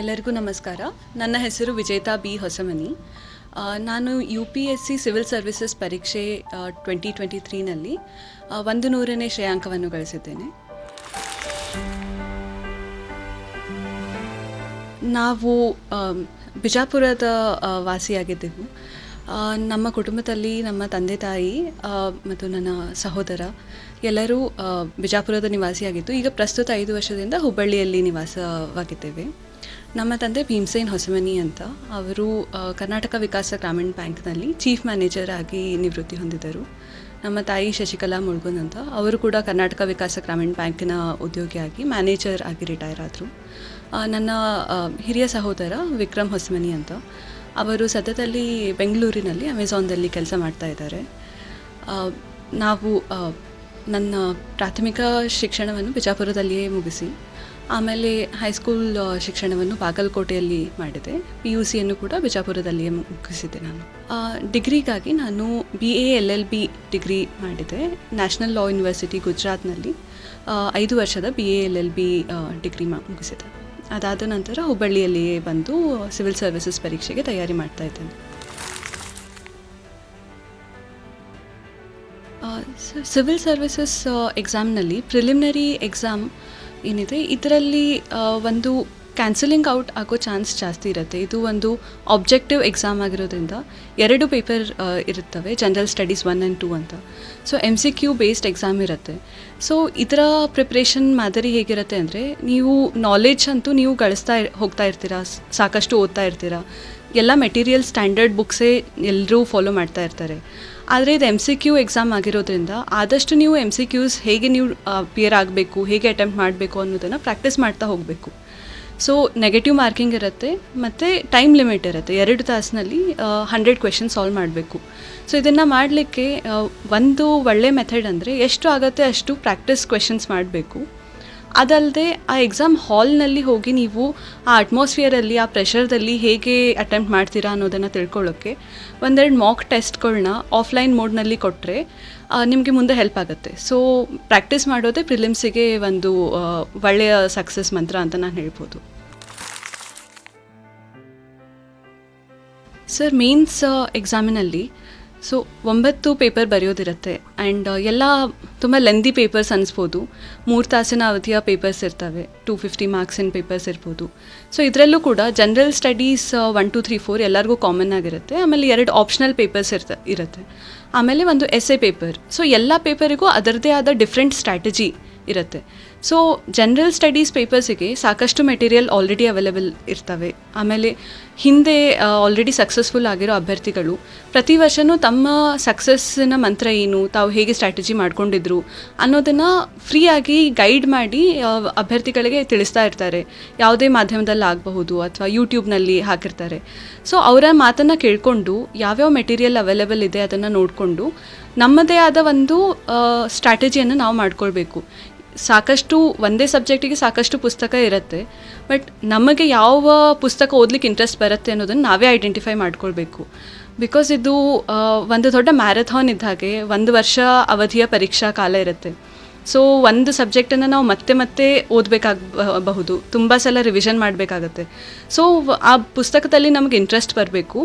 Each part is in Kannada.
ಎಲ್ಲರಿಗೂ ನಮಸ್ಕಾರ. ನನ್ನ ಹೆಸರು ವಿಜೇತಾ ಬಿ ಹೊಸಮನಿ. ನಾನು U P S C civil services ಪರೀಕ್ಷೆ ಟ್ವೆಂಟಿ ಟ್ವೆಂಟಿ ತ್ರೀನಲ್ಲಿ ಒಂದು ನೂರನೇ ಶ್ರೇಯಾಂಕವನ್ನು ಗಳಿಸಿದ್ದೇನೆ. ನಾವು ಬಿಜಾಪುರದ ವಾಸಿಯಾಗಿದ್ದೆವು. ನಮ್ಮ ಕುಟುಂಬದಲ್ಲಿ ನಮ್ಮ ತಂದೆ ತಾಯಿ ಮತ್ತು ನನ್ನ ಸಹೋದರ ಎಲ್ಲರೂ ಬಿಜಾಪುರದ ನಿವಾಸಿಯಾಗಿತ್ತು ಈಗ ಪ್ರಸ್ತುತ ಐದು ವರ್ಷದಿಂದ ಹುಬ್ಬಳ್ಳಿಯಲ್ಲಿ ನಿವಾಸವಾಗಿದ್ದೇವೆ. ನಮ್ಮ ತಂದೆ ಭೀಮಸೇನ್ ಹೊಸಮನಿ ಅಂತ. ಅವರು ಕರ್ನಾಟಕ ವಿಕಾಸ ಗ್ರಾಮೀಣ ಬ್ಯಾಂಕ್ನಲ್ಲಿ ಚೀಫ್ ಮ್ಯಾನೇಜರ್ ಆಗಿ ನಿವೃತ್ತಿ ಹೊಂದಿದರು ನಮ್ಮ ತಾಯಿ ಶಶಿಕಲಾ ಮುಳ್ಗುನ್ ಅಂತ. ಅವರು ಕೂಡ ಕರ್ನಾಟಕ ವಿಕಾಸ ಗ್ರಾಮೀಣ ಬ್ಯಾಂಕಿನ ಉದ್ಯೋಗಿಯಾಗಿ ಮ್ಯಾನೇಜರ್ ಆಗಿ ರಿಟೈರ್ ಆದರು. ನನ್ನ ಹಿರಿಯ ಸಹೋದರ ವಿಕ್ರಮ್ ಹೊಸಮನಿ ಅಂತ. ಅವರು ಸದ್ಯದಲ್ಲಿ ಬೆಂಗಳೂರಿನಲ್ಲಿ ಅಮೆಝಾನ್ದಲ್ಲಿ ಕೆಲಸ ಮಾಡ್ತಾ ಇದ್ದಾರೆ. ನಾವು ನನ್ನ ಪ್ರಾಥಮಿಕ ಶಿಕ್ಷಣವನ್ನು ಬಿಜಾಪುರದಲ್ಲಿಯೇ ಮುಗಿಸಿ ಆಮೇಲೆ ಹೈಸ್ಕೂಲ್ ಶಿಕ್ಷಣವನ್ನು ಬಾಗಲಕೋಟೆಯಲ್ಲಿ ಮಾಡಿದೆ. ಪಿ ಯು ಸಿಯನ್ನು ಕೂಡ ಬಿಜಾಪುರದಲ್ಲಿಯೇ ಮುಗಿಸಿದ್ದೆ ನಾನು. ಡಿಗ್ರಿಗಾಗಿ ನಾನು B A L L B degree ಮಾಡಿದೆ. ನ್ಯಾಷನಲ್ ಲಾ ಯೂನಿವರ್ಸಿಟಿ ಗುಜರಾತ್ನಲ್ಲಿ ಐದು ವರ್ಷದ B A L L B degree ಮಾ, ಮುಗಿಸಿದೆ. ಅದಾದ ನಂತರ ಹುಬ್ಬಳ್ಳಿಯಲ್ಲಿಯೇ ಬಂದು ಸಿವಿಲ್ ಸರ್ವಿಸಸ್ ಪರೀಕ್ಷೆಗೆ ತಯಾರಿ ಮಾಡ್ತಾ ಇದ್ದೇನೆ. ಸಿವಿಲ್ ಸರ್ವಿಸಸ್ ಎಕ್ಸಾಮ್ನಲ್ಲಿ ಪ್ರಿಲಿಮಿನರಿ ಎಕ್ಸಾಮ್ ಏನಿದೆ, ಇದರಲ್ಲಿ ಒಂದು ಕ್ಯಾನ್ಸಲಿಂಗ್ ಔಟ್ ಆಗೋ ಚಾನ್ಸ್ ಜಾಸ್ತಿ ಇರುತ್ತೆ. ಇದು ಒಂದು ಆಬ್ಜೆಕ್ಟಿವ್ ಎಕ್ಸಾಮ್ ಆಗಿರೋದ್ರಿಂದ ಎರಡು ಪೇಪರ್ ಇರುತ್ತವೆ general studies one and two ಅಂತ. So M C Q based exam ಇರುತ್ತೆ. ಸೊ ಇದರ ಪ್ರಿಪ್ರೇಷನ್ ಮಾದರಿ ಹೇಗಿರುತ್ತೆ ಅಂದರೆ, ನೀವು ನಾಲೆಜ್ ಅಂತೂ ನೀವು ಗಳಿಸ್ತಾ ಹೋಗ್ತಾ ಇರ್ತೀರಾ, ಸಾಕಷ್ಟು ಓದ್ತಾ ಇರ್ತೀರಾ. ಎಲ್ಲ ಮೆಟೀರಿಯಲ್ ಸ್ಟ್ಯಾಂಡರ್ಡ್ ಬುಕ್ಸೇ ಎಲ್ಲರೂ ಫಾಲೋ ಮಾಡ್ತಾ ಇರ್ತಾರೆ. ಆದರೆ ಇದು ಎಂ ಸಿ ಕ್ಯೂ ಎಕ್ಸಾಮ್ ಆಗಿರೋದ್ರಿಂದ ಆದಷ್ಟು ನೀವು ಎಂ ಸಿ ಕ್ಯೂಸ್ ಹೇಗೆ ನೀವು ಅಪಿಯರ್ ಆಗಬೇಕು, ಹೇಗೆ ಅಟೆಂಪ್ಟ್ ಮಾಡಬೇಕು ಅನ್ನೋದನ್ನು ಪ್ರಾಕ್ಟೀಸ್ ಮಾಡ್ತಾ ಹೋಗಬೇಕು. ಸೊ ನೆಗೆಟಿವ್ ಮಾರ್ಕಿಂಗ್ ಇರುತ್ತೆ, ಮತ್ತು ಟೈಮ್ ಲಿಮಿಟ್ ಇರುತ್ತೆ. ಎರಡು ತಾಸಿನಲ್ಲಿ ಹಂಡ್ರೆಡ್ ಕ್ವೆಶನ್ ಸಾಲ್ವ್ ಮಾಡಬೇಕು. ಸೊ ಇದನ್ನು ಮಾಡಲಿಕ್ಕೆ ಒಂದು ಒಳ್ಳೆ ಮೆಥಡ್ ಅಂದರೆ ಎಷ್ಟು ಆಗುತ್ತೆ ಅಷ್ಟು ಪ್ರಾಕ್ಟೀಸ್ ಕ್ವೆಶನ್ಸ್ ಮಾಡಬೇಕು. ಅದಲ್ಲದೆ ಆ ಎಕ್ಸಾಮ್ ಹಾಲ್ನಲ್ಲಿ ಹೋಗಿ ನೀವು ಆ ಅಟ್ಮಾಸ್ಫಿಯರಲ್ಲಿ ಆ ಪ್ರೆಷರ್ದಲ್ಲಿ ಹೇಗೆ ಅಟೆಂಪ್ಟ್ ಮಾಡ್ತೀರಾ ಅನ್ನೋದನ್ನು ತಿಳ್ಕೊಳ್ಳೋಕ್ಕೆ ಒಂದೆರಡು ಮಾಕ್ ಟೆಸ್ಟ್ಗಳನ್ನ ಆಫ್ಲೈನ್ ಮೋಡ್ನಲ್ಲಿ ಕೊಟ್ಟರೆ ನಿಮಗೆ ಮುಂದೆ ಹೆಲ್ಪ್ ಆಗುತ್ತೆ. ಸೊ ಪ್ರಾಕ್ಟೀಸ್ ಮಾಡೋದೇ ಪ್ರಿಲಿಮ್ಸಿಗೆ ಒಂದು ಒಳ್ಳೆಯ ಸಕ್ಸಸ್ ಮಂತ್ರ ಅಂತ ನಾನು ಹೇಳ್ಬೋದು. ಸರ್ ಮೇನ್ಸ್ ಎಕ್ಸಾಮಿನಲ್ಲಿ ಸೊ ಒಂಬತ್ತು ಪೇಪರ್ ಬರೆಯೋದಿರುತ್ತೆ. ಆ್ಯಂಡ್ ಎಲ್ಲ ತುಂಬ ಲೆಂದಿ ಪೇಪರ್ಸ್ ಅನಿಸ್ಬೋದು. ಮೂರು ತಾಸಿನ ಅವಧಿಯ ಪೇಪರ್ಸ್ ಇರ್ತವೆ. ಟೂ ಫಿಫ್ಟಿ ಮಾರ್ಕ್ಸಿನ ಪೇಪರ್ಸ್ ಇರ್ಬೋದು. ಸೊ ಇದರಲ್ಲೂ ಕೂಡ general studies one two three four ಎಲ್ಲರಿಗೂ ಕಾಮನ್ ಆಗಿರುತ್ತೆ. ಆಮೇಲೆ ಎರಡು ಆಪ್ಷನಲ್ ಪೇಪರ್ಸ್ ಇರ್ತ, ಇರುತ್ತೆ. ಆಮೇಲೆ ಒಂದು ಎಸ್ ಎ ಪೇಪರ್ ಸೊ ಎಲ್ಲ ಪೇಪರಿಗೂ ಅದರದೇ ಆದ ಡಿಫ್ರೆಂಟ್ ಸ್ಟ್ರಾಟಜಿ ಇರುತ್ತೆ. ಸೊ ಜನರಲ್ ಸ್ಟಡೀಸ್ ಪೇಪರ್ಸಿಗೆ ಸಾಕಷ್ಟು ಮೆಟೀರಿಯಲ್ ಆಲ್ರೆಡಿ ಅವೈಲೇಬಲ್ ಇರ್ತವೆ. ಆಮೇಲೆ ಹಿಂದೆ ಆಲ್ರೆಡಿ ಸಕ್ಸಸ್ಫುಲ್ ಆಗಿರೋ ಅಭ್ಯರ್ಥಿಗಳು ಪ್ರತಿ ವರ್ಷವೂ ತಮ್ಮ ಸಕ್ಸಸ್ಸಿನ ಮಂತ್ರ ಏನು, ತಾವು ಹೇಗೆ ಸ್ಟ್ರಾಟಜಿ ಮಾಡ್ಕೊಂಡಿದ್ರು ಅನ್ನೋದನ್ನು ಫ್ರೀಯಾಗಿ ಗೈಡ್ ಮಾಡಿ ಅಭ್ಯರ್ಥಿಗಳಿಗೆ ತಿಳಿಸ್ತಾ ಇರ್ತಾರೆ. ಯಾವುದೇ ಮಾಧ್ಯಮದಲ್ಲಿ ಆಗಬಹುದು ಅಥವಾ ಯೂಟ್ಯೂಬ್ನಲ್ಲಿ ಹಾಕಿರ್ತಾರೆ. ಸೊ ಅವರ ಮಾತನ್ನು ಕೇಳಿಕೊಂಡು ಯಾವ್ಯಾವ ಮೆಟೀರಿಯಲ್ ಅವೈಲೇಬಲ್ ಇದೆ ಅದನ್ನು ನೋಡಿಕೊಂಡು ನಮ್ಮದೇ ಆದ ಒಂದು ಸ್ಟ್ರಾಟಜಿಯನ್ನು ನಾವು ಮಾಡ್ಕೊಳ್ಬೇಕು. ಸಾಕಷ್ಟು, ಒಂದೇ ಸಬ್ಜೆಕ್ಟಿಗೆ ಸಾಕಷ್ಟು ಪುಸ್ತಕ ಇರುತ್ತೆ, ಬಟ್ ನಮಗೆ ಯಾವ ಪುಸ್ತಕ ಓದ್ಲಿಕ್ಕೆ ಇಂಟ್ರೆಸ್ಟ್ ಬರುತ್ತೆ ಅನ್ನೋದನ್ನು ನಾವೇ ಐಡೆಂಟಿಫೈ ಮಾಡ್ಕೊಳ್ಬೇಕು. ಬಿಕಾಸ್ ಇದು ಒಂದು ದೊಡ್ಡ ಮ್ಯಾರಥಾನ್ ಇದ್ದ ಹಾಗೆ ಒಂದು ವರ್ಷ ಅವಧಿಯ ಪರೀಕ್ಷಾ ಕಾಲ ಇರುತ್ತೆ. ಸೊ ಒಂದು ಸಬ್ಜೆಕ್ಟನ್ನು ನಾವು ಮತ್ತೆ ಮತ್ತೆ ಓದಬೇಕಾಗಬಹುದು, ತುಂಬ ಸಲ ರಿವಿಷನ್ ಮಾಡಬೇಕಾಗತ್ತೆ. ಸೊ ಆ ಪುಸ್ತಕದಲ್ಲಿ ನಮಗೆ ಇಂಟ್ರೆಸ್ಟ್ ಬರಬೇಕು.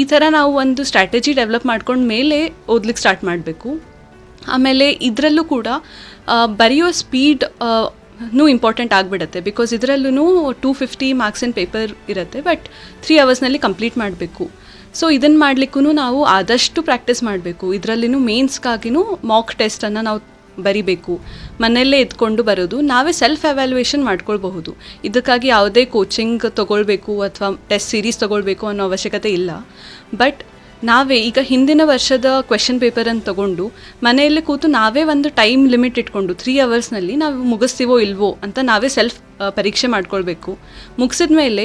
ಈ ಥರ ನಾವು ಒಂದು ಸ್ಟ್ರಾಟಜಿ ಡೆವಲಪ್ ಮಾಡ್ಕೊಂಡ ಮೇಲೆ ಓದ್ಲಿಕ್ಕೆ ಸ್ಟಾರ್ಟ್ ಮಾಡಬೇಕು. ಆಮೇಲೆ ಇದರಲ್ಲೂ ಕೂಡ ಬರೆಯೋ ಸ್ಪೀಡ್ ನೂ ಇಂಪಾರ್ಟೆಂಟ್ ಆಗಿಬಿಡುತ್ತೆ. ಬಿಕಾಸ್ ಇದರಲ್ಲೂ two fifty marks in paper ಇರುತ್ತೆ ಬಟ್ ತ್ರೀ ಅವರ್ಸ್ನಲ್ಲಿ ಕಂಪ್ಲೀಟ್ ಮಾಡಬೇಕು. ಸೊ ಇದನ್ನು ಮಾಡಲಿಕ್ಕೂ ನಾವು ಆದಷ್ಟು ಪ್ರಾಕ್ಟೀಸ್ ಮಾಡಬೇಕು. ಇದರಲ್ಲಿನೂ ಮೇನ್ಸ್ಗಾಗಿನೂ ಮಾಕ್ ಟೆಸ್ಟನ್ನು ನಾವು ಬರಿಬೇಕು. ಮನೆಯಲ್ಲೇ ಎತ್ಕೊಂಡು ಬರೋದು, ನಾವೇ ಸೆಲ್ಫ್ ಎವ್ಯಾಲ್ಯೂಯೇಷನ್ ಮಾಡ್ಕೊಳ್ಬಹುದು. ಇದಕ್ಕಾಗಿ ಯಾವುದೇ ಕೋಚಿಂಗ್ ತೊಗೊಳ್ಬೇಕು ಅಥವಾ ಟೆಸ್ಟ್ ಸೀರೀಸ್ ತೊಗೊಳ್ಬೇಕು ಅನ್ನೋ ಅವಶ್ಯಕತೆ ಇಲ್ಲ. ಬಟ್ ನಾವೇ ಈಗ ಹಿಂದಿನ ವರ್ಷದ ಕ್ವೆಶನ್ ಪೇಪರನ್ನು ತಗೊಂಡು ಮನೆಯಲ್ಲೇ ಕೂತು ನಾವೇ ಒಂದು ಟೈಮ್ ಲಿಮಿಟ್ ಇಟ್ಕೊಂಡು ತ್ರೀ ಅವರ್ಸ್ನಲ್ಲಿ ನಾವು ಮುಗಿಸ್ತೀವೋ ಇಲ್ವೋ ಅಂತ ನಾವೇ ಸೆಲ್ಫ್ ಪರೀಕ್ಷೆ ಮಾಡ್ಕೊಳ್ಬೇಕು. ಮುಗಿಸಿದ ಮೇಲೆ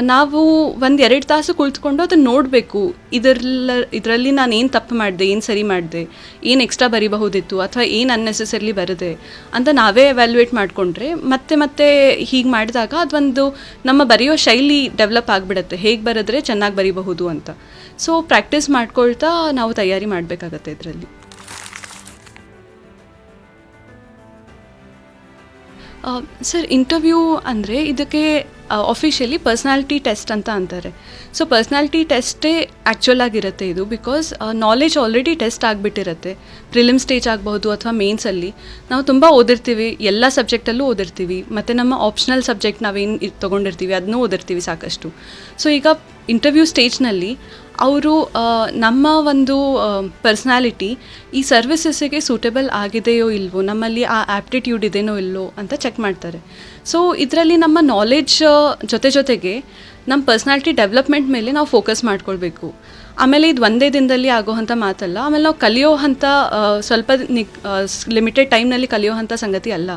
ನಾವು ಒಂದು ಎರಡು ತಾಸು ಕುಳಿತುಕೊಂಡು ಅದನ್ನು ನೋಡಬೇಕು. ಇದರಲ್ಲ, ಇದರಲ್ಲಿ ನಾನು ಏನು ತಪ್ಪು ಮಾಡಿದೆ, ಏನು ಸರಿ ಮಾಡಿದೆ, ಏನು ಎಕ್ಸ್ಟ್ರಾ ಬರಿಬಹುದಿತ್ತು ಅಥವಾ ಏನು ಅನ್ನೆಸೆಸರ್ಲಿ ಬರದೆ ಅಂತ ನಾವೇ ಎವ್ಯಾಲ್ಯೂಯೇಟ್ ಮಾಡಿಕೊಂಡ್ರೆ ಮತ್ತೆ ಮತ್ತೆ ಹೀಗೆ ಮಾಡಿದಾಗ ಅದೊಂದು ನಮ್ಮ ಬರೆಯೋ ಶೈಲಿ ಡೆವಲಪ್ ಆಗಿಬಿಡುತ್ತೆ. ಹೇಗೆ ಬರೆದ್ರೆ ಚೆನ್ನಾಗಿ ಬರಿಬಹುದು ಅಂತ. ಸೊ ಪ್ರಾಕ್ಟೀಸ್ ಮಾಡ್ಕೊಳ್ತಾ ನಾವು ತಯಾರಿ ಮಾಡಬೇಕಾಗತ್ತೆ ಇದರಲ್ಲಿ. ಸರ್ ಇಂಟರ್ವ್ಯೂ ಅಂದರೆ ಇದಕ್ಕೆ ಅಫಿಷಿಯಲಿ ಪರ್ಸ್ನಾಲಿಟಿ ಟೆಸ್ಟ್ ಅಂತ ಅಂತಾರೆ. ಸೊ ಪರ್ಸ್ನಾಲಿಟಿ ಟೆಸ್ಟೇ ಆ್ಯಕ್ಚುಲ್ ಆಗಿರುತ್ತೆ ಇದು ಬಿಕಾಸ್ ನಾಲೆಜ್ ಆಲ್ರೆಡಿ ಟೆಸ್ಟ್ ಆಗಿಬಿಟ್ಟಿರುತ್ತೆ. ಪ್ರಿಲಿಮ್ ಸ್ಟೇಜ್ ಆಗಬಹುದು ಅಥವಾ ಮೇನ್ಸಲ್ಲಿ ನಾವು ತುಂಬ ಓದಿರ್ತೀವಿ, ಎಲ್ಲ ಸಬ್ಜೆಕ್ಟಲ್ಲೂ ಓದಿರ್ತೀವಿ, ಮತ್ತು ನಮ್ಮ ಆಪ್ಷನಲ್ ಸಬ್ಜೆಕ್ಟ್ ನಾವೇನು ತೊಗೊಂಡಿರ್ತೀವಿ ಅದನ್ನೂ ಓದಿರ್ತೀವಿ ಸಾಕಷ್ಟು. ಸೊ ಈಗ ಇಂಟರ್ವ್ಯೂ ಸ್ಟೇಜ್ನಲ್ಲಿ ಅವರು ನಮ್ಮ ಒಂದು ಪರ್ಸ್ನಾಲಿಟಿ ಈ ಸರ್ವಿಸಸ್ಸಿಗೆ ಸೂಟೇಬಲ್ ಆಗಿದೆಯೋ ಇಲ್ವೋ, ನಮ್ಮಲ್ಲಿ ಆ ಆ್ಯಪ್ಟಿಟ್ಯೂಡ್ ಇದೆಯೋ ಇಲ್ಲೋ ಅಂತ ಚೆಕ್ ಮಾಡ್ತಾರೆ. ಸೊ ಇದರಲ್ಲಿ ನಮ್ಮ ನಾಲೆಜ್ ಜೊತೆ ಜೊತೆಗೆ ನಮ್ಮ ಪರ್ಸ್ನಾಲಿಟಿ ಡೆವಲಪ್ಮೆಂಟ್ ಮೇಲೆ ನಾವು ಫೋಕಸ್ ಮಾಡ್ಕೊಳ್ಬೇಕು. ಆಮೇಲೆ ಇದು ಒಂದೇ ದಿನದಲ್ಲಿ ಆಗೋವಂಥ ಮಾತಲ್ಲ, ಆಮೇಲೆ ನಾವು ಕಲಿಯೋವಂಥ ಸ್ವಲ್ಪ ನಿಕ್ ಲಿಮಿಟೆಡ್ ಟೈಮ್ನಲ್ಲಿ ಕಲಿಯೋವಂಥ ಸಂಗತಿ ಅಲ್ಲ.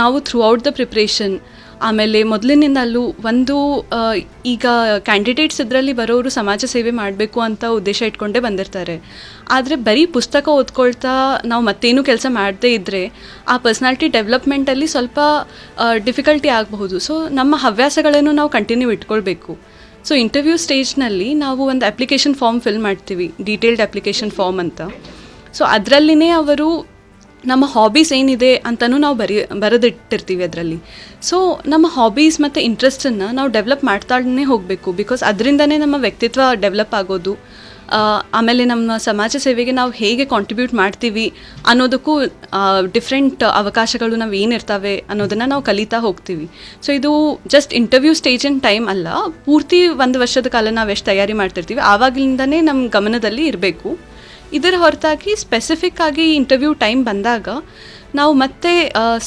ನಾವು ಥ್ರೂ ಔಟ್ ದ ಪ್ರಿಪ್ರೇಷನ್ ಆಮೇಲೆ ಮೊದಲಿನಿಂದಲೂ ಒಂದು ಈಗ ಕ್ಯಾಂಡಿಡೇಟ್ಸ್ ಇದರಲ್ಲಿ ಬರೋರು ಸಮಾಜ ಸೇವೆ ಮಾಡಬೇಕು ಅಂತ ಉದ್ದೇಶ ಇಟ್ಕೊಂಡೇ ಬಂದಿರ್ತಾರೆ. ಆದರೆ ಬರೀ ಪುಸ್ತಕ ಓದ್ಕೊಳ್ತಾ ನಾವು ಮತ್ತೇನು ಕೆಲಸ ಮಾಡದೇ ಇದ್ದರೆ ಆ ಪರ್ಸ್ನಾಲಿಟಿ ಡೆವಲಪ್ಮೆಂಟಲ್ಲಿ ಸ್ವಲ್ಪ ಡಿಫಿಕಲ್ಟಿ ಆಗಬಹುದು. ಸೊ ನಮ್ಮ ಹವ್ಯಾಸಗಳನ್ನು ನಾವು ಕಂಟಿನ್ಯೂ ಇಟ್ಕೊಳ್ಬೇಕು. ಸೊ ಇಂಟರ್ವ್ಯೂ ಸ್ಟೇಜ್ನಲ್ಲಿ ನಾವು ಒಂದು ಅಪ್ಲಿಕೇಶನ್ ಫಾರ್ಮ್ ಫಿಲ್ ಮಾಡ್ತೀವಿ ಡೀಟೇಲ್ಡ್ ಅಪ್ಲಿಕೇಶನ್ ಫಾರ್ಮ್ ಅಂತ. ಸೊ ಅದರಲ್ಲಿನೇ ಅವರು ನಮ್ಮ ಹಾಬೀಸ್ ಏನಿದೆ ಅಂತಲೂ ನಾವು ಬರಿ, ಬರೆದಿಟ್ಟಿರ್ತೀವಿ ಅದರಲ್ಲಿ. ಸೊ ನಮ್ಮ ಹಾಬೀಸ್ ಮತ್ತು ಇಂಟ್ರೆಸ್ಟನ್ನು ನಾವು ಡೆವಲಪ್ ಮಾಡ್ತಾನೇ ಹೋಗಬೇಕು ಬಿಕಾಸ್ ಅದರಿಂದನೇ ನಮ್ಮ ವ್ಯಕ್ತಿತ್ವ ಡೆವಲಪ್ ಆಗೋದು. ಆಮೇಲೆ ನಮ್ಮ ಸಮಾಜ ಸೇವೆಗೆ ನಾವು ಹೇಗೆ ಕಾಂಟ್ರಿಬ್ಯೂಟ್ ಮಾಡ್ತೀವಿ ಅನ್ನೋದಕ್ಕೂ ಡಿಫ್ರೆಂಟ್ ಅವಕಾಶಗಳು ನಾವು ಏನಿರ್ತವೆ ಅನ್ನೋದನ್ನು ನಾವು ಕಲಿತಾ ಹೋಗ್ತೀವಿ. ಸೊ ಇದು just interview stage in time ಅಲ್ಲ, ಪೂರ್ತಿ ಒಂದು ವರ್ಷದ ಕಾಲ ನಾವು ಎಷ್ಟು ತಯಾರಿ ಮಾಡ್ತಿರ್ತೀವಿ ಆವಾಗಲಿಂದನೇ ನಮ್ಮ ಗಮನದಲ್ಲಿ ಇರಬೇಕು. ಇದರ ಹೊರತಾಗಿ ಸ್ಪೆಸಿಫಿಕ್ ಆಗಿ ಇಂಟರ್ವ್ಯೂ ಟೈಮ್ ಬಂದಾಗ ನಾವು ಮತ್ತೆ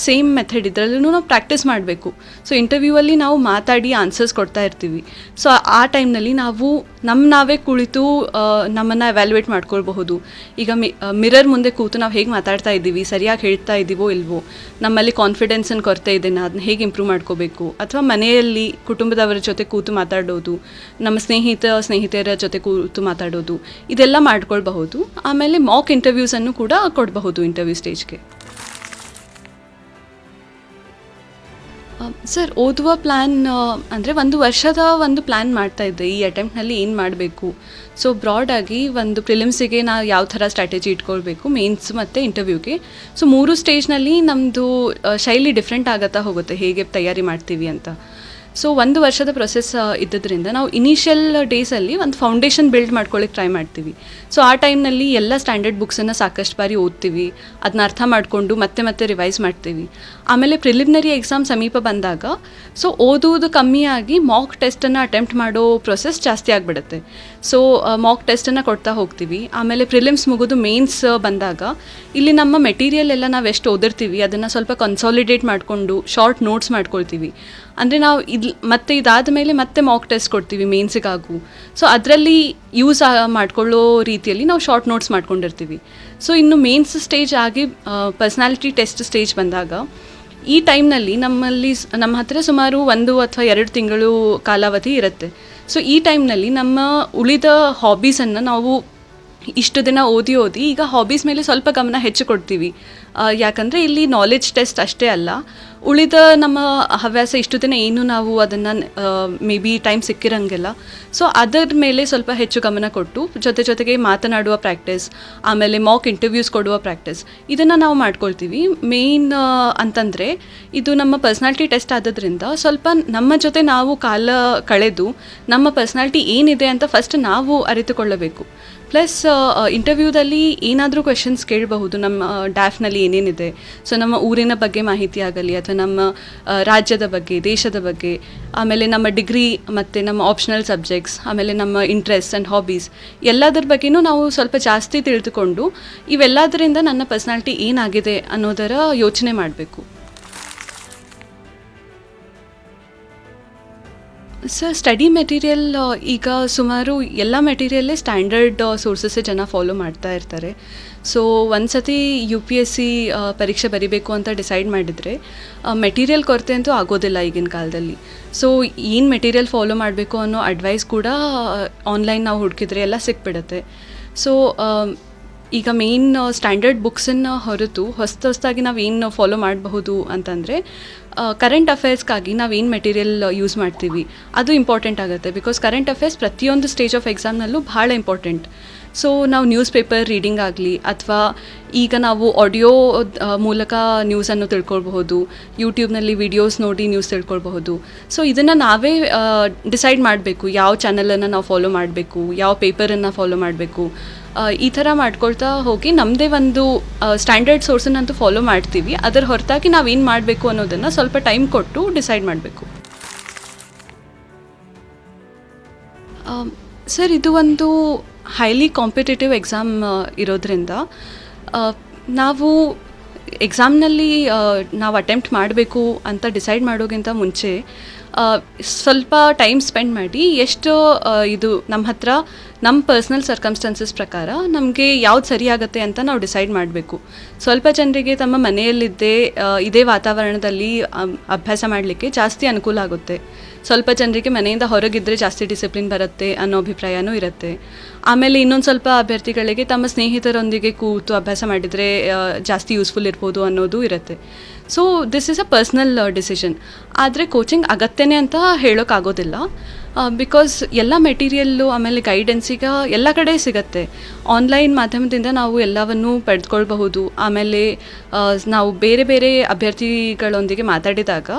ಸೇಮ್ ಮೆಥಡ್ ಇದರಲ್ಲೂ ನಾವು ಪ್ರಾಕ್ಟೀಸ್ ಮಾಡಬೇಕು. ಸೊ ಇಂಟರ್ವ್ಯೂವಲ್ಲಿ ನಾವು ಮಾತಾಡಿ ಆನ್ಸರ್ಸ್ ಕೊಡ್ತಾ ಇರ್ತೀವಿ. ಸೊ ಆ ಟೈಮ್ನಲ್ಲಿ ನಾವು ನಮ್ಮ ನಾವೇ ಕುಳಿತು ನಮ್ಮನ್ನು ಎವ್ಯಾಲ್ಯೂಯೇಟ್ ಮಾಡ್ಕೊಳ್ಬಹುದು. ಈಗ ಮಿರರ್ ಮುಂದೆ ಕೂತು ನಾವು ಹೇಗೆ ಮಾತಾಡ್ತಾ ಇದ್ದೀವಿ, ಸರಿಯಾಗಿ ಹೇಳ್ತಾ ಇದ್ದೀವೋ ಇಲ್ವೋ, ನಮ್ಮಲ್ಲಿ ಕಾನ್ಫಿಡೆನ್ಸನ್ನು ಕೊರತೆ ಇದೆನಾ ಅದನ್ನ ಹೇಗೆ ಇಂಪ್ರೂವ್ ಮಾಡ್ಕೋಬೇಕು, ಅಥವಾ ಮನೆಯಲ್ಲಿ ಕುಟುಂಬದವರ ಜೊತೆ ಕೂತು ಮಾತಾಡೋದು, ನಮ್ಮ ಸ್ನೇಹಿತ, ಸ್ನೇಹಿತೆಯರ ಜೊತೆ ಕೂತು ಮಾತಾಡೋದು, ಇದೆಲ್ಲ ಮಾಡ್ಕೊಳ್ಬಹುದು. ಆಮೇಲೆ ಮಾಕ್ ಇಂಟರ್ವ್ಯೂಸನ್ನು ಕೂಡ ಕೊಡಬಹುದು ಇಂಟರ್ವ್ಯೂ ಸ್ಟೇಜ್ಗೆ ಸರ್, ಓದುವ ಪ್ಲ್ಯಾನ್ ಅಂದರೆ ಒಂದು ವರ್ಷದ ಒಂದು ಪ್ಲ್ಯಾನ್ ಮಾಡ್ತಾ ಇದ್ದೆ. ಈ ಅಟೆಂಪ್ಟ್ನಲ್ಲಿ ಏನು ಮಾಡಬೇಕು? ಸೊ ಬ್ರಾಡಾಗಿ ಒಂದು ಪ್ರಿಲಿಮ್ಸಿಗೆ ನಾವು ಯಾವ ಥರ ಸ್ಟ್ರಾಟಜಿ ಇಟ್ಕೊಳ್ಬೇಕು? ಮೇನ್ಸ್ ಮತ್ತು ಇಂಟರ್ವ್ಯೂಗೆ ಸೊ ಮೂರು ಸ್ಟೇಜ್ನಲ್ಲಿ ನಮ್ಮದು ಶೈಲಿ ಡಿಫ್ರೆಂಟ್ ಆಗುತ್ತಾ ಹೋಗುತ್ತೆ. ಹೇಗೆ ತಯಾರಿ ಮಾಡ್ತೀವಿ ಅಂತ. ಸೊ ಒಂದು ವರ್ಷದ ಪ್ರೊಸೆಸ್ ಇದ್ದದ್ರಿಂದ ನಾವು ಇನಿಷಿಯಲ್ ಡೇಸಲ್ಲಿ ಒಂದು ಫೌಂಡೇಶನ್ ಬಿಲ್ಡ್ ಮಾಡ್ಕೊಳ್ಳಿಕ್ಕೆ ಟ್ರೈ ಮಾಡ್ತೀವಿ. ಸೊ ಆ ಟೈಮ್ನಲ್ಲಿ ಎಲ್ಲ ಸ್ಟ್ಯಾಂಡರ್ಡ್ ಬುಕ್ಸನ್ನು ಸಾಕಷ್ಟು ಬಾರಿ ಓದ್ತೀವಿ. ಅದನ್ನ ಅರ್ಥ ಮಾಡಿಕೊಂಡು ಮತ್ತೆ ಮತ್ತೆ ರಿವೈಸ್ ಮಾಡ್ತೀವಿ. ಆಮೇಲೆ ಪ್ರಿಲಿಮಿನರಿ ಎಕ್ಸಾಮ್ ಸಮೀಪ ಬಂದಾಗ ಸೊ ಓದುವುದು ಕಮ್ಮಿಯಾಗಿ ಮಾಕ್ ಟೆಸ್ಟನ್ನು ಅಟೆಂಪ್ಟ್ ಮಾಡೋ ಪ್ರೊಸೆಸ್ ಜಾಸ್ತಿ ಆಗಿಬಿಡುತ್ತೆ. ಸೊ ಮಾಕ್ ಟೆಸ್ಟನ್ನು ಕೊಡ್ತಾ ಹೋಗ್ತೀವಿ. ಆಮೇಲೆ ಪ್ರಿಲಿಮ್ಸ್ ಮುಗಿದು ಮೇನ್ಸ್ ಬಂದಾಗ ಇಲ್ಲಿ ನಮ್ಮ ಮೆಟೀರಿಯಲ್ ಎಲ್ಲ ನಾವು ಎಷ್ಟು ಓದಿರ್ತೀವಿ, ಅದನ್ನು ಸ್ವಲ್ಪ ಕನ್ಸಾಲಿಡೇಟ್ ಮಾಡಿಕೊಂಡು ಶಾರ್ಟ್ ನೋಟ್ಸ್ ಮಾಡ್ಕೊಳ್ತೀವಿ. ಅಂದರೆ ನಾವು ಇದು, ಮತ್ತೆ ಇದಾದ ಮೇಲೆ ಮತ್ತೆ ಮಾಕ್ ಟೆಸ್ಟ್ ಕೊಡ್ತೀವಿ ಮೇನ್ಸಿಗಾಗು ಸೊ ಅದರಲ್ಲಿ ಯೂಸ್ ಮಾಡ್ಕೊಳ್ಳೋ ರೀತಿಯಲ್ಲಿ ನಾವು ಶಾರ್ಟ್ ನೋಟ್ಸ್ ಮಾಡ್ಕೊಂಡಿರ್ತೀವಿ. ಸೊ ಇನ್ನು ಮೇನ್ಸ್ ಸ್ಟೇಜ್ ಆಗಿ ಪರ್ಸ್ನಾಲಿಟಿ ಟೆಸ್ಟ್ ಸ್ಟೇಜ್ ಬಂದಾಗ ಈ ಟೈಮ್ನಲ್ಲಿ ನಮ್ಮಲ್ಲಿ ನಮ್ಮ ಹತ್ತಿರ ಸುಮಾರು ಒಂದು ಅಥವಾ ಎರಡು ತಿಂಗಳು ಕಾಲಾವಧಿ ಇರುತ್ತೆ. ಸೊ ಈ ಟೈಮ್ನಲ್ಲಿ ನಮ್ಮ ಉಳಿದ ಹಾಬೀಸನ್ನು ನಾವು ಇಷ್ಟು ದಿನ ಓದಿ ಓದಿ ಈಗ ಹಾಬೀಸ್ ಮೇಲೆ ಸ್ವಲ್ಪ ಗಮನ ಹೆಚ್ಚು ಕೊಡ್ತೀವಿ. ಯಾಕಂದರೆ ಇಲ್ಲಿ ನಾಲೆಜ್ ಟೆಸ್ಟ್ ಅಷ್ಟೇ ಅಲ್ಲ. ಉಳಿದ ನಮ್ಮ ಹವ್ಯಾಸ ಇಷ್ಟು ದಿನ ಏನು ನಾವು ಅದನ್ನು ಮೇ ಬಿ ಟೈಮ್ ಸಿಕ್ಕಿರಂಗಿಲ್ಲ. ಸೊ ಅದರ ಮೇಲೆ ಸ್ವಲ್ಪ ಹೆಚ್ಚು ಗಮನ ಕೊಟ್ಟು ಜೊತೆ ಜೊತೆಗೆ ಮಾತನಾಡುವ ಪ್ರಾಕ್ಟೀಸ್ ಆಮೇಲೆ ಮಾಕ್ ಇಂಟರ್ವ್ಯೂಸ್ ಕೊಡುವ ಪ್ರಾಕ್ಟೀಸ್ ಇದನ್ನು ನಾವು ಮಾಡ್ಕೊಳ್ತೀವಿ. ಮೇಯ್ನ್ ಅಂತಂದರೆ ಇದು ನಮ್ಮ ಪರ್ಸ್ನಾಲ್ಟಿ ಟೆಸ್ಟ್ ಆದದ್ರಿಂದ ಸ್ವಲ್ಪ ನಮ್ಮ ಜೊತೆ ನಾವು ಕಾಲ ಕಳೆದು ನಮ್ಮ ಪರ್ಸ್ನಾಲ್ಟಿ ಏನಿದೆ ಅಂತ ಫಸ್ಟ್ ನಾವು ಅರಿತುಕೊಳ್ಳಬೇಕು. ಪ್ಲಸ್ ಇಂಟರ್ವ್ಯೂದಲ್ಲಿ ಏನಾದರೂ ಕ್ವೆಶನ್ಸ್ ಕೇಳಬಹುದು. ನಮ್ಮ ಡ್ಯಾಫ್ನಲ್ಲಿ ಏನೇನಿದೆ? ಸೊ ನಮ್ಮ ಊರಿನ ಬಗ್ಗೆ ಮಾಹಿತಿ ಆಗಲಿ, ಅಥವಾ ನಮ್ಮ ರಾಜ್ಯದ ಬಗ್ಗೆ, ದೇಶದ ಬಗ್ಗೆ, ಆಮೇಲೆ ನಮ್ಮ ಡಿಗ್ರಿ ಮತ್ತು ನಮ್ಮ ಆಪ್ಷನಲ್ ಸಬ್ಜೆಕ್ಟ್ಸ್ ಆಮೇಲೆ ನಮ್ಮ ಇಂಟ್ರೆಸ್ಟ್ ಆ್ಯಂಡ್ ಹಾಬೀಸ್ ಎಲ್ಲದರ ಬಗ್ಗೆನೂ ನಾವು ಸ್ವಲ್ಪ ಜಾಸ್ತಿ ತಿಳಿದುಕೊಂಡು ಇವೆಲ್ಲದರಿಂದ ನನ್ನ ಪರ್ಸ್ನಾಲ್ಟಿ ಏನಾಗಿದೆ ಅನ್ನೋದರ ಯೋಚನೆ ಮಾಡಬೇಕು. ಸರ್ ಸ್ಟಡಿ ಮೆಟೀರಿಯಲ್ ಈಗ ಸುಮಾರು ಎಲ್ಲ ಮೆಟೀರಿಯಲ್ಲೇ ಸ್ಟ್ಯಾಂಡರ್ಡ್ ಸೋರ್ಸಸ್ಸೇ ಜನ ಫಾಲೋ ಮಾಡ್ತಾ ಇರ್ತಾರೆ. ಸೊ ಒಂದು ಸತಿ ಯು ಪಿ ಎಸ್ ಸಿ ಪರೀಕ್ಷೆ ಬರಿಬೇಕು ಅಂತ ಡಿಸೈಡ್ ಮಾಡಿದರೆ ಮೆಟೀರಿಯಲ್ ಕೊರತೆ ಅಂತೂ ಆಗೋದಿಲ್ಲ ಈಗಿನ ಕಾಲದಲ್ಲಿ. ಸೊ ಏನು ಮೆಟೀರಿಯಲ್ ಫಾಲೋ ಮಾಡಬೇಕು ಅನ್ನೋ ಅಡ್ವೈಸ್ ಕೂಡ ಆನ್ಲೈನ್ ನಾವು ಹುಡುಕಿದ್ರೆ ಎಲ್ಲ ಸಿಕ್ಬಿಡುತ್ತೆ. ಸೊ ಈಗ ಮೇನ್ ಸ್ಟ್ಯಾಂಡರ್ಡ್ ಬುಕ್ಸನ್ನು ಹೊರತು ಹೊಸ್ತು ಹೊಸದಾಗಿ ನಾವೇನು ಫಾಲೋ ಮಾಡಬಹುದು ಅಂತಂದರೆ ಕರೆಂಟ್ ಅಫೇರ್ಸ್ಗಾಗಿ ನಾವೇನು ಮೆಟೀರಿಯಲ್ ಯೂಸ್ ಮಾಡ್ತೀವಿ, ಅದು ಇಂಪಾರ್ಟೆಂಟ್ ಆಗುತ್ತೆ. ಬಿಕಾಸ್ ಕರೆಂಟ್ ಅಫೇರ್ಸ್ ಪ್ರತಿಯೊಂದು ಸ್ಟೇಜ್ ಆಫ್ ಎಕ್ಸಾಮ್ನಲ್ಲೂ ಭಾಳ ಇಂಪಾರ್ಟೆಂಟ್ ಸೊ ನಾವು ನ್ಯೂಸ್ ಪೇಪರ್ ರೀಡಿಂಗ್ ಆಗಲಿ ಅಥವಾ ಈಗ ನಾವು ಆಡಿಯೋ ಮೂಲಕ ನ್ಯೂಸನ್ನು ತಿಳ್ಕೊಳ್ಬಹುದು ಯೂಟ್ಯೂಬ್ನಲ್ಲಿ ವಿಡಿಯೋಸ್ ನೋಡಿ ನ್ಯೂಸ್ ತಿಳ್ಕೊಳ್ಬಹುದು. ಸೊ ಇದನ್ನು ನಾವೇ ಡಿಸೈಡ್ ಮಾಡಬೇಕು. ಯಾವ ಚಾನಲನ್ನು ನಾವು ಫಾಲೋ ಮಾಡಬೇಕು, ಯಾವ ಪೇಪರನ್ನು ಫಾಲೋ ಮಾಡಬೇಕು. ಈ ಥರ ಮಾಡ್ಕೊಳ್ತಾ ಹೋಗಿ ನಮ್ಮದೇ ಒಂದು ಸ್ಟ್ಯಾಂಡರ್ಡ್ ಸೋರ್ಸನ್ನಂತೂ ಫಾಲೋ ಮಾಡ್ತೀವಿ. ಅದರ ಹೊರತಾಗಿ ನಾವೇನು ಮಾಡಬೇಕು ಅನ್ನೋದನ್ನು ಸ್ವಲ್ಪ ಟೈಮ್ ಕೊಟ್ಟು ಡಿಸೈಡ್ ಮಾಡಬೇಕು. ಸರ್, ಇದು ಒಂದು ಹೈಲಿ ಕಾಂಪಿಟೇಟಿವ್ ಎಕ್ಸಾಮ್ ಇರೋದ್ರಿಂದ ನಾವು ಎಕ್ಸಾಮ್ನಲ್ಲಿ ನಾವು ಅಟೆಂಪ್ಟ್ ಮಾಡಬೇಕು ಅಂತ ಡಿಸೈಡ್ ಮಾಡೋಕ್ಕಿಂತ ಮುಂಚೆ ಸ್ವಲ್ಪ ಟೈಮ್ ಸ್ಪೆಂಡ್ ಮಾಡಿ ಎಷ್ಟು ಇದು ನಮ್ಮ ಹತ್ರ ನಮ್ಮ ಪರ್ಸ್ನಲ್ ಸರ್ಕಮ್ಸ್ಟೆನ್ಸಸ್ ಪ್ರಕಾರ ನಮಗೆ ಯಾವ್ದು ಸರಿಯಾಗುತ್ತೆ ಅಂತ ನಾವು ಡಿಸೈಡ್ ಮಾಡಬೇಕು. ಸ್ವಲ್ಪ ಜನರಿಗೆ ತಮ್ಮ ಮನೆಯಲ್ಲಿದ್ದೇ ಇದೇ ವಾತಾವರಣದಲ್ಲಿ ಅಭ್ಯಾಸ ಮಾಡಲಿಕ್ಕೆ ಜಾಸ್ತಿ ಅನುಕೂಲ ಆಗುತ್ತೆ. ಸ್ವಲ್ಪ ಜನರಿಗೆ ಮನೆಯಿಂದ ಹೊರಗಿದ್ದರೆ ಜಾಸ್ತಿ ಡಿಸಿಪ್ಲಿನ್ ಬರುತ್ತೆ ಅನ್ನೋ ಅಭಿಪ್ರಾಯನೂ ಇರುತ್ತೆ. ಆಮೇಲೆ ಇನ್ನೊಂದು ಸ್ವಲ್ಪ ಅಭ್ಯರ್ಥಿಗಳಿಗೆ ತಮ್ಮ ಸ್ನೇಹಿತರೊಂದಿಗೆ ಕೂತು ಅಭ್ಯಾಸ ಮಾಡಿದರೆ ಜಾಸ್ತಿ ಯೂಸ್ಫುಲ್ ಇರ್ಬೋದು ಅನ್ನೋದು ಇರುತ್ತೆ. So this is a personal decision ಆದರೆ ಕೋಚಿಂಗ್ ಅಗತ್ಯನೇ ಅಂತ ಹೇಳೋಕ್ಕಾಗೋದಿಲ್ಲ ಬಿಕಾಸ್ ಎಲ್ಲ ಮೆಟೀರಿಯಲ್ಲು ಆಮೇಲೆ ಗೈಡೆನ್ಸ್ ಈಗ ಎಲ್ಲ ಕಡೆ ಸಿಗತ್ತೆ. ಆನ್ಲೈನ್ ಮಾಧ್ಯಮದಿಂದ ನಾವು ಎಲ್ಲವನ್ನು ಪಡೆದುಕೊಳ್ಬಹುದು. ಆಮೇಲೆ ನಾವು ಬೇರೆ ಬೇರೆ ಅಭ್ಯರ್ಥಿಗಳೊಂದಿಗೆ ಮಾತಾಡಿದಾಗ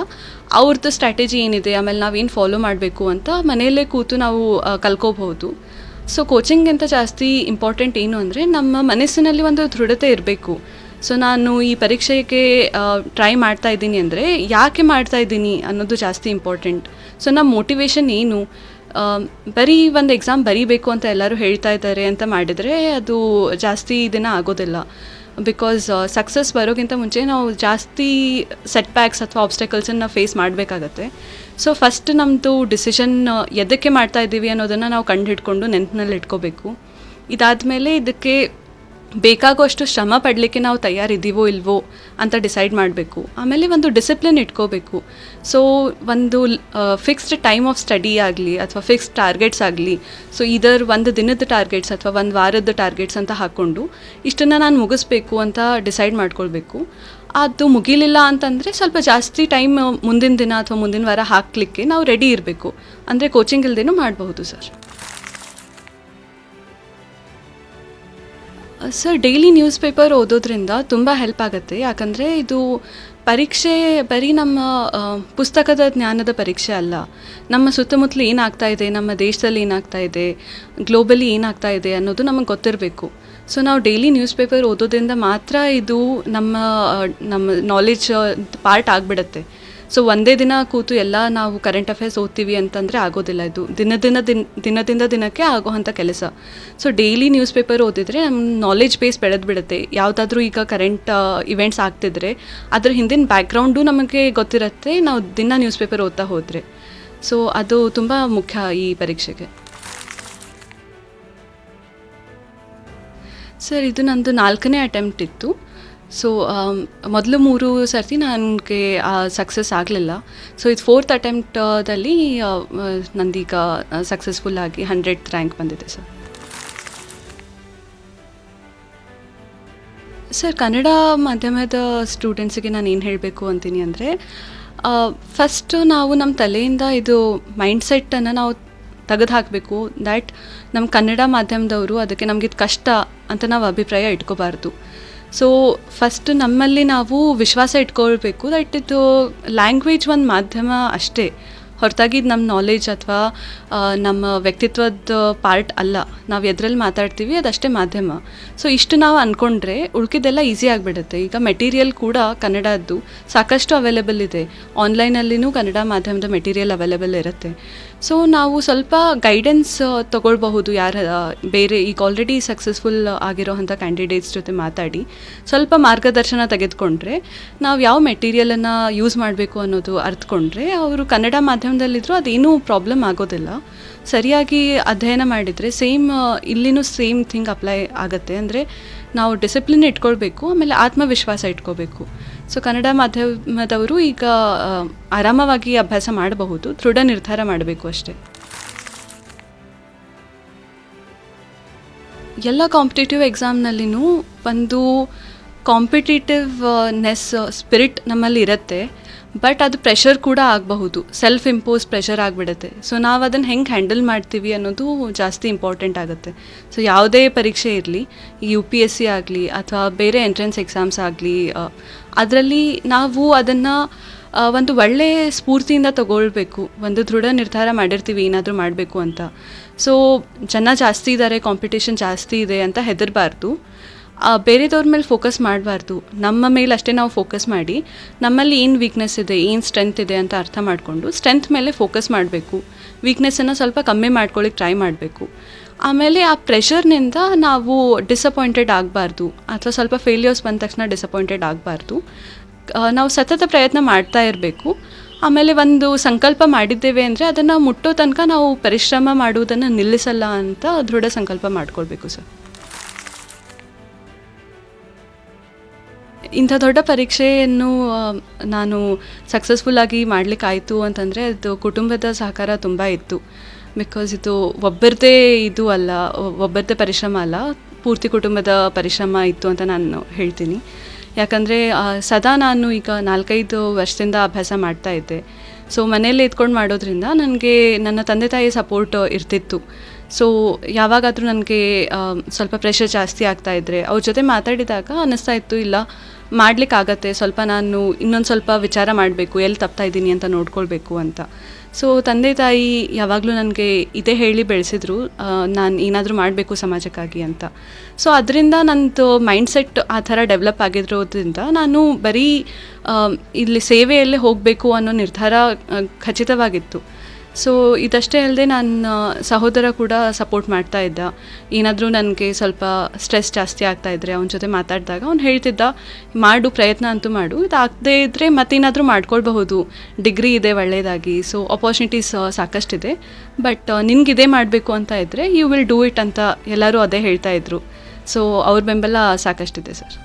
ಅವ್ರದ್ದು ಸ್ಟ್ರಾಟಜಿ ಏನಿದೆ, ಆಮೇಲೆ ನಾವೇನು ಫಾಲೋ ಮಾಡಬೇಕು ಅಂತ ಮನೆಯಲ್ಲೇ ಕೂತು ನಾವು ಕಲ್ಕೋಬಹುದು ಸೊ ಕೋಚಿಂಗ್ಗಿಂತ ಜಾಸ್ತಿ ಇಂಪಾರ್ಟೆಂಟ್ ಏನು ಅಂದರೆ ನಮ್ಮ ಮನಸ್ಸಿನಲ್ಲಿ ಒಂದು ದೃಢತೆ ಇರಬೇಕು. ಸೊ ನಾನು ಈ ಪರೀಕ್ಷೆಗೆ ಟ್ರೈ ಮಾಡ್ತಾ ಇದ್ದೀನಿ ಅಂದರೆ ಯಾಕೆ ಮಾಡ್ತಾ ಇದ್ದೀನಿ ಅನ್ನೋದು ಜಾಸ್ತಿ ಇಂಪಾರ್ಟೆಂಟ್ ಸೊ ನಮ್ಮ ಮೋಟಿವೇಶನ್ ಏನು? ಬರೀ ಒಂದು ಎಕ್ಸಾಮ್ ಬರೀಬೇಕು ಅಂತ ಎಲ್ಲರೂ ಹೇಳ್ತಾ ಇದ್ದಾರೆ ಅಂತ ಮಾಡಿದರೆ ಅದು ಜಾಸ್ತಿ ದಿನ ಆಗೋದಿಲ್ಲ. ಬಿಕಾಸ್ ಸಕ್ಸಸ್ ಬರೋಕ್ಕಿಂತ ಮುಂಚೆ ನಾವು ಜಾಸ್ತಿ ಸೆಟ್ ಬ್ಯಾಕ್ಸ್ ಅಥವಾ ಆಬ್ಸ್ಟಕಲ್ಸನ್ನು ಫೇಸ್ ಮಾಡಬೇಕಾಗತ್ತೆ. ಸೊ ಫಸ್ಟ್ ನಮ್ಮದು ಡಿಸಿಷನ್ ಎದಕ್ಕೆ ಮಾಡ್ತಾ ಇದ್ದೀವಿ ಅನ್ನೋದನ್ನು ನಾವು ಕಂಡು ಹಿಡ್ಕೊಂಡು ನೆನಪಿನಲ್ಲಿ ಇಟ್ಕೋಬೇಕು ಇದಾದಮೇಲೆ ಇದಕ್ಕೆ ಬೇಕಾಗುವಷ್ಟು ಶ್ರಮ ಪಡಲಿಕ್ಕೆ ನಾವು ತಯಾರಿದ್ದೀವೋ ಇಲ್ವೋ ಅಂತ ಡಿಸೈಡ್ ಮಾಡಬೇಕು. ಆಮೇಲೆ ಒಂದು ಡಿಸಿಪ್ಲಿನ್ ಇಟ್ಕೋಬೇಕು. ಸೊ ಒಂದು ಫಿಕ್ಸ್ಡ್ ಟೈಮ್ ಆಫ್ ಸ್ಟಡಿ ಆಗಲಿ ಅಥವಾ ಫಿಕ್ಸ್ಡ್ ಟಾರ್ಗೆಟ್ಸ್ ಆಗಲಿ ಸೊ ಇದರ್ ಒಂದು ದಿನದ ಟಾರ್ಗೆಟ್ಸ್ ಅಥವಾ ಒಂದು ವಾರದ ಟಾರ್ಗೆಟ್ಸ್ ಅಂತ ಹಾಕ್ಕೊಂಡು ಇಷ್ಟನ್ನು ನಾನು ಮುಗಿಸ್ಬೇಕು ಅಂತ ಡಿಸೈಡ್ ಮಾಡ್ಕೊಳ್ಬೇಕು. ಅದು ಮುಗಿಲಿಲ್ಲ ಅಂತಂದರೆ ಸ್ವಲ್ಪ ಜಾಸ್ತಿ ಟೈಮ್ ಮುಂದಿನ ದಿನ ಅಥವಾ ಮುಂದಿನ ವಾರ ಹಾಕಲಿಕ್ಕೆ ನಾವು ರೆಡಿ ಇರಬೇಕು. ಅಂದರೆ ಕೋಚಿಂಗ್ ಇಲ್ದೇನೂ ಮಾಡಬಹುದು sir sir daily news paper ಓದೋದ್ರಿಂದ ತುಂಬ ಹೆಲ್ಪ್ ಆಗುತ್ತೆ. ಯಾಕಂದರೆ ಇದು ಪರೀಕ್ಷೆ, ಬರೀ ನಮ್ಮ ಪುಸ್ತಕದ ಜ್ಞಾನದ ಪರೀಕ್ಷೆ ಅಲ್ಲ. ನಮ್ಮ ಸುತ್ತಮುತ್ತಲು ಏನಾಗ್ತಾ ಇದೆ, ನಮ್ಮ ದೇಶದಲ್ಲಿ ಏನಾಗ್ತಾ ಇದೆ ಗ್ಲೋಬಲಿ ಏನಾಗ್ತಾ ಇದೆ ಅನ್ನೋದು ನಮಗೆ ಗೊತ್ತಿರಬೇಕು. ಸೊ ನಾವು ಡೈಲಿ ನ್ಯೂಸ್ ಪೇಪರ್ ಓದೋದ್ರಿಂದ ಮಾತ್ರ ಇದು ನಮ್ಮ ನಮ್ಮ ನಾಲೆಜ್ ಪಾರ್ಟ್ ಆಗಿಬಿಡುತ್ತೆ. ಸೊ ಒಂದೇ ದಿನ ಕೂತು ಎಲ್ಲ ನಾವು ಕರೆಂಟ್ ಅಫೇರ್ಸ್ ಓದ್ತೀವಿ ಅಂತಂದರೆ ಆಗೋದಿಲ್ಲ ಇದು. ದಿನ ದಿನ ದಿನ ದಿನದಿಂದ ದಿನಕ್ಕೆ ಆಗೋವಂಥ ಕೆಲಸ. ಸೊ ಡೈಲಿ ನ್ಯೂಸ್ ಪೇಪರ್ ಓದಿದರೆ ನಮ್ಮ ನಾಲೆಜ್ ಬೇಸ್ ಬೆಳೆದು ಬಿಡುತ್ತೆ. ಯಾವುದಾದ್ರೂ ಈಗ ಕರೆಂಟ್ ಇವೆಂಟ್ಸ್ ಆಗ್ತಿದ್ರೆ ಅದ್ರ ಹಿಂದಿನ ಬ್ಯಾಕ್ಗ್ರೌಂಡು ನಮಗೆ ಗೊತ್ತಿರುತ್ತೆ. ನಾವು ದಿನ ನ್ಯೂಸ್ ಪೇಪರ್ ಓದ್ತಾ ಹೋದರೆ. ಸೊ ಅದು ತುಂಬ ಮುಖ್ಯ ಈ ಪರೀಕ್ಷೆಗೆ. ಸರ್ ಇದು ನಂದು ನಾಲ್ಕನೇ ಅಟೆಂಪ್ಟ್ ಇತ್ತು. ಸೊ ಮೊದಲು ಮೂರು ಸರ್ತಿ ನನಗೆ ಸಕ್ಸಸ್ ಆಗಲಿಲ್ಲ. ಸೊ ಇದು ಫೋರ್ತ್ ಅಟೆಂಪ್ಟದಲ್ಲಿ ನಂದೀಗ ಸಕ್ಸಸ್ಫುಲ್ ಆಗಿ ಹಂಡ್ರೆಡ್ ರ್ಯಾಂಕ್ ಬಂದಿದೆ ಸರ್ ಸರ್ ಕನ್ನಡ ಮಾಧ್ಯಮದ ಸ್ಟೂಡೆಂಟ್ಸಿಗೆ ನಾನು ಏನು ಹೇಳಬೇಕು ಅಂತೀನಿ ಅಂದರೆ ಫಸ್ಟ್ ನಾವು ನಮ್ಮ ತಲೆಯಿಂದ ಇದು ಮೈಂಡ್ಸೆಟ್ಟನ್ನು ನಾವು ತೆಗೆದು ಹಾಕಬೇಕು ದ್ಯಾಟ್ ನಮ್ಮ ಕನ್ನಡ ಮಾಧ್ಯಮದವರು ಅದಕ್ಕೆ ನಮಗೆ ಕಷ್ಟ ಅಂತ ನಾವು ಅಭಿಪ್ರಾಯ ಇಟ್ಕೋಬಾರ್ದು. ಸೊ ಫಸ್ಟ್ ನಮ್ಮಲ್ಲಿ ನಾವು ವಿಶ್ವಾಸ ಇಟ್ಕೊಳ್ಬೇಕು. ದಟ್ ಇದು ಲ್ಯಾಂಗ್ವೇಜ್ ಒಂದು ಮಾಧ್ಯಮ ಅಷ್ಟೇ. ಹೊರತಾಗಿ ನಮ್ಮ ನಾಲೆಜ್ ಅಥವಾ ನಮ್ಮ ವ್ಯಕ್ತಿತ್ವದ ಪಾರ್ಟ್ ಅಲ್ಲ. ನಾವು ಎದ್ರಲ್ಲಿ ಮಾತಾಡ್ತೀವಿ, ಅದಷ್ಟೇ ಮಾಧ್ಯಮ. ಸೊ ಇಷ್ಟು ನಾವು ಅಂದ್ಕೊಂಡ್ರೆ ಉಳ್ಕಿದೆಲ್ಲ ಈಸಿ ಆಗಿಬಿಡುತ್ತೆ. ಈಗ ಮೆಟೀರಿಯಲ್ ಕೂಡ ಕನ್ನಡದ್ದು ಸಾಕಷ್ಟು ಅವೈಲೇಬಲ್ ಇದೆ. ಆನ್ಲೈನಲ್ಲಿನೂ ಕನ್ನಡ ಮಾಧ್ಯಮದ ಮೆಟೀರಿಯಲ್ ಅವೈಲೇಬಲ್ ಇರುತ್ತೆ. ಸೊ ನಾವು ಸ್ವಲ್ಪ ಗೈಡೆನ್ಸ್ ತಗೊಳ್ಬಹುದು ಯಾರ ಬೇರೆ, ಈಗ ಆಲ್ರೆಡಿ ಸಕ್ಸಸ್ಫುಲ್ ಆಗಿರೋವಂಥ ಕ್ಯಾಂಡಿಡೇಟ್ಸ್ ಜೊತೆ ಮಾತಾಡಿ. ಸ್ವಲ್ಪ ಮಾರ್ಗದರ್ಶನ ತೆಗೆದುಕೊಂಡ್ರೆ ನಾವು ಯಾವ ಮೆಟೀರಿಯಲನ್ನು ಯೂಸ್ ಮಾಡಬೇಕು ಅನ್ನೋದು ಅರ್ಥಕೊಂಡ್ರೆ ಅವರು ಕನ್ನಡ ಮಾಧ್ಯಮದಲ್ಲಿದ್ದರೂ ಅದೇನೂ ಪ್ರಾಬ್ಲಮ್ ಆಗೋದಿಲ್ಲ. ಸರಿಯಾಗಿ ಅಧ್ಯಯನ ಮಾಡಿದರೆ ಸೇಮ್ ಇಲ್ಲಿನೂ ಸೇಮ್ ಥಿಂಗ್ ಅಪ್ಲೈ ಆಗುತ್ತೆ. ಅಂದರೆ ನಾವು ಡಿಸಿಪ್ಲಿನ್ ಇಟ್ಕೊಳ್ಬೇಕು, ಆಮೇಲೆ ಆತ್ಮವಿಶ್ವಾಸ ಇಟ್ಕೋಬೇಕು ಸೊ ಕನ್ನಡ ಮಾಧ್ಯಮದವರು ಈಗ ಆರಾಮವಾಗಿ ಅಭ್ಯಾಸ ಮಾಡಬಹುದು, ದೃಢ ನಿರ್ಧಾರ ಮಾಡಬೇಕು ಅಷ್ಟೇ. ಎಲ್ಲ ಕಾಂಪಿಟೇಟಿವ್ ಎಕ್ಸಾಮ್ನಲ್ಲಿನೂ ಒಂದು ಕಾಂಪಿಟೇಟಿವ್ನೆಸ್ ಸ್ಪಿರಿಟ್ ನಮ್ಮಲ್ಲಿ ಇರುತ್ತೆ. ಬಟ್ ಅದು ಪ್ರೆಷರ್ ಕೂಡ ಆಗಬಹುದು. ಸೆಲ್ಫ್ ಇಂಪೋಸ್ ಪ್ರೆಷರ್ ಆಗಿಬಿಡುತ್ತೆ. ಸೊ ನಾವು ಅದನ್ನು ಹೆಂಗೆ ಹ್ಯಾಂಡಲ್ ಮಾಡ್ತೀವಿ ಅನ್ನೋದು ಜಾಸ್ತಿ ಇಂಪಾರ್ಟೆಂಟ್ ಆಗುತ್ತೆ. ಸೊ ಯಾವುದೇ ಪರೀಕ್ಷೆ ಇರಲಿ ಯು ಪಿ ಎಸ್ ಸಿ ಆಗಲಿ ಅಥವಾ ಬೇರೆ ಎಂಟ್ರೆನ್ಸ್ ಎಕ್ಸಾಮ್ಸ್ ಆಗಲಿ ಅದರಲ್ಲಿ ನಾವು ಅದನ್ನು ಒಂದು ಒಳ್ಳೆಯ ಸ್ಫೂರ್ತಿಯಿಂದ ತಗೊಳ್ಬೇಕು. ಒಂದು ದೃಢ ನಿರ್ಧಾರ ಮಾಡಿರ್ತೀವಿ, ಏನಾದರೂ ಮಾಡಬೇಕು ಅಂತ. ಸೊ ಜನ ಜಾಸ್ತಿ ಇದ್ದಾರೆ ಕಾಂಪಿಟೇಷನ್ ಜಾಸ್ತಿ ಇದೆ ಅಂತ ಹೆದರಬಾರ್ದು. ಬೇರೆದವ್ರ ಮೇಲೆ ಫೋಕಸ್ ಮಾಡಬಾರ್ದು. ನಮ್ಮ ಮೇಲೆ ಅಷ್ಟೇ ನಾವು ಫೋಕಸ್ ಮಾಡಿ, ನಮ್ಮಲ್ಲಿ ಏನು ವೀಕ್ನೆಸ್ ಇದೆ, ಏನು ಸ್ಟ್ರೆಂತ್ ಇದೆ ಅಂತ ಅರ್ಥ ಮಾಡಿಕೊಂಡು ಸ್ಟ್ರೆಂತ್ ಮೇಲೆ ಫೋಕಸ್ ಮಾಡಬೇಕು. ವೀಕ್ನೆಸ್ಸನ್ನು ಸ್ವಲ್ಪ ಕಮ್ಮಿ ಮಾಡ್ಕೊಳ್ಳಿಕ್ಕೆ ಟ್ರೈ ಮಾಡಬೇಕು. ಆಮೇಲೆ ಆ ಪ್ರೆಷರ್ನಿಂದ ನಾವು ಡಿಸಪಾಯಿಂಟೆಡ್ ಆಗಬಾರ್ದು, ಅಥವಾ ಸ್ವಲ್ಪ ಫೇಲ್ಯೂರ್ಸ್ ಬಂದ ತಕ್ಷಣ ಡಿಸಪಾಯಿಂಟೆಡ್ ಆಗಬಾರ್ದು. ನಾವು ಸತತ ಪ್ರಯತ್ನ ಮಾಡ್ತಾ ಇರಬೇಕು. ಆಮೇಲೆ ಒಂದು ಸಂಕಲ್ಪ ಮಾಡಿದ್ದೇವೆ ಅಂದರೆ ಅದನ್ನು ಮುಟ್ಟೋ ತನಕ ನಾವು ಪರಿಶ್ರಮ ಮಾಡುವುದನ್ನು ನಿಲ್ಲಿಸಲ್ಲ ಅಂತ ದೃಢ ಸಂಕಲ್ಪ ಮಾಡ್ಕೊಳ್ಬೇಕು ಸರ್ ಇಂಥ ದೊಡ್ಡ ಪರೀಕ್ಷೆಯನ್ನು ನಾನು ನಾನು ಸಕ್ಸಸ್ಫುಲ್ಲಾಗಿ ಮಾಡಲಿಕ್ಕಾಯಿತು ಅಂತಂದರೆ ಅದು ಕುಟುಂಬದ ಸಹಕಾರ ತುಂಬ ಇತ್ತು. ಬಿಕಾಸ್ ಇದು ಒಬ್ಬರದೇ ಇದು ಅಲ್ಲ ಒಬ್ಬರದೇ ಪರಿಶ್ರಮ ಅಲ್ಲ, ಪೂರ್ತಿ ಕುಟುಂಬದ ಪರಿಶ್ರಮ ಇತ್ತು ಅಂತ ನಾನು ಹೇಳ್ತೀನಿ. ಯಾಕಂದರೆ ಸದಾ ನಾನು ಈಗ ನಾಲ್ಕೈದು ವರ್ಷದಿಂದ ಅಭ್ಯಾಸ ಮಾಡ್ತಾ ಇದ್ದೆ. ಸೊ ಮನೆಯಲ್ಲೇ ಇದ್ಕೊಂಡು ಮಾಡೋದ್ರಿಂದ ನನಗೆ, ನನ್ನ ತಂದೆ ತಾಯಿ ಸಪೋರ್ಟ್ ಇರ್ತಿತ್ತು. ಸೊ ಯಾವಾಗಾದರೂ ನನಗೆ ಸ್ವಲ್ಪ ಪ್ರೆಷರ್ ಜಾಸ್ತಿ ಆಗ್ತಾ ಇದ್ದರೆ ಅವ್ರ ಜೊತೆ ಮಾತಾಡಿದಾಗ ಅನ್ನಿಸ್ತಾ ಇತ್ತು, ಇಲ್ಲ ಮಾಡಲಿಕ್ಕಾಗತ್ತೆ, ಸ್ವಲ್ಪ ನಾನು ಇನ್ನೊಂದು ಸ್ವಲ್ಪ ವಿಚಾರ ಮಾಡಬೇಕು, ಎಲ್ಲಿ ತಪ್ತಾ ಇದ್ದೀನಿ ಅಂತ ನೋಡ್ಕೊಳ್ಬೇಕು ಅಂತ. ಸೊ ತಂದೆ ತಾಯಿ ಯಾವಾಗಲೂ ನನಗೆ ಇದೇ ಹೇಳಿ ಬೆಳೆಸಿದ್ರು ನಾನು ಏನಾದರೂ ಮಾಡಬೇಕು ಸಮಾಜಕ್ಕಾಗಿ ಅಂತ. ಸೊ ಅದರಿಂದ ನನ್ನದು ಮೈಂಡ್ಸೆಟ್ ಆ ಥರ ಡೆವಲಪ್ ಆಗಿರೋದ್ರಿಂದ ನಾನು ಬರೀ ಇಲ್ಲಿ ಸೇವೆಯಲ್ಲೇ ಹೋಗಬೇಕು ಅನ್ನೋ ನಿರ್ಧಾರ ಖಚಿತವಾಗಿತ್ತು. ಸೊ ಇದಷ್ಟೇ ಅಲ್ಲದೆ ನನ್ನ ಸಹೋದರ ಕೂಡ ಸಪೋರ್ಟ್ ಮಾಡ್ತಾ ಇದ್ದ. ಏನಾದರೂ ನನಗೆ ಸ್ವಲ್ಪ ಸ್ಟ್ರೆಸ್ ಜಾಸ್ತಿ ಆಗ್ತಾ ಇದ್ದರೆ ಅವನ ಜೊತೆ ಮಾತಾಡಿದಾಗ ಅವ್ನು ಹೇಳ್ತಿದ್ದ, ಮಾಡು, ಪ್ರಯತ್ನ ಅಂತೂ ಮಾಡು. ಇದಾಗದೇ ಇದ್ದರೆ ಮತ್ತೇನಾದರೂ ಮಾಡ್ಕೊಳ್ಬಹುದು. ಡಿಗ್ರಿ ಇದೆ ಒಳ್ಳೆಯದಾಗಿ ಸೊ ಅಪಾರ್ಚುನಿಟೀಸ್ ಸಾಕಷ್ಟಿದೆ. ಬಟ್ ನಿನ್ಗೆ ಇದೇ ಮಾಡಬೇಕು ಅಂತ ಇದ್ದರೆ ಯು ವಿಲ್ ಡೂ ಇಟ್ ಅಂತ ಎಲ್ಲರೂ ಅದೇ ಹೇಳ್ತಾ ಇದ್ರು. ಸೊ ಅವ್ರ ಬೆಂಬಲ ಸಾಕಷ್ಟಿದೆ ಸರ್